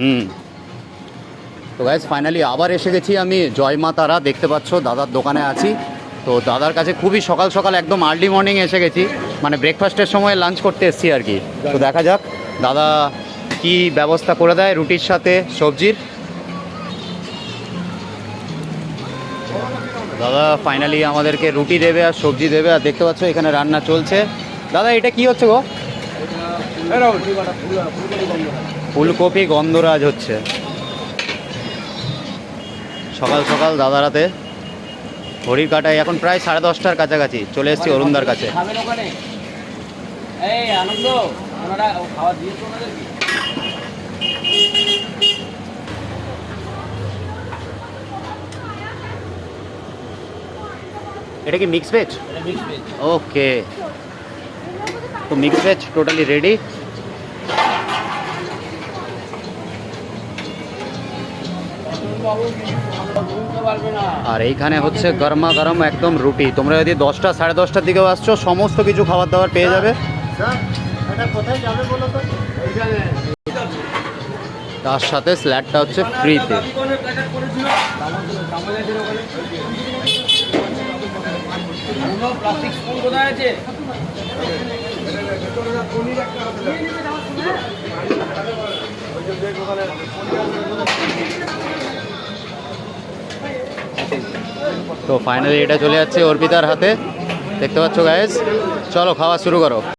হুম। তো guys finally আবার এসে গেছি আমি। জয় মা তারা, দেখতে পাচ্ছ, দাদার দোকানে আছি। তো দাদার কাছে খুবই সকাল সকাল একদম আর্লি মর্নিং এসে গেছি। মানে ব্রেকফাস্টের সময় লাঞ্চ করতে এসেছি আর কি। তো দেখা যাক, দাদা কি ব্যবস্থা করে দেয় রুটির সাথে সবজির। দাদা ফাইনালি আমাদেরকে রুটি দেবে আর সবজি দেবে। আর দেখতে পাচ্ছ, এখানে রান্না চলছে। দাদা, এটা কি হচ্ছে গো? ফুলকপি গন্ধরাজ হচ্ছে। সকাল সকাল দাদার হাতে ঘড়ির কাটায় এখন প্রায় সাড়ে দশটার কাছাকাছি চলে এসেছি অরুণদার কাছে। এটা কি মিক্স ভেজ ওকে তো মিক্স ভেজ টোটালি রেডি আর এইখানে হচ্ছে গরমা গরম একদম রুটি। তোমরা যদি দশটা সাড়ে দশটার দিকেও আসছো সমস্ত কিছু খাবার দাবার পেয়ে যাবে। তার সাথে স্ল্যাটটা হচ্ছে ফ্রিতে। প্লাস্টিক কোথায় আছে? তো ফাইনালি এটা চলে যাচ্ছে অর্পিতার হাতে। দেখতে পাচ্ছ গায়েস চলো খাওয়া শুরু করো।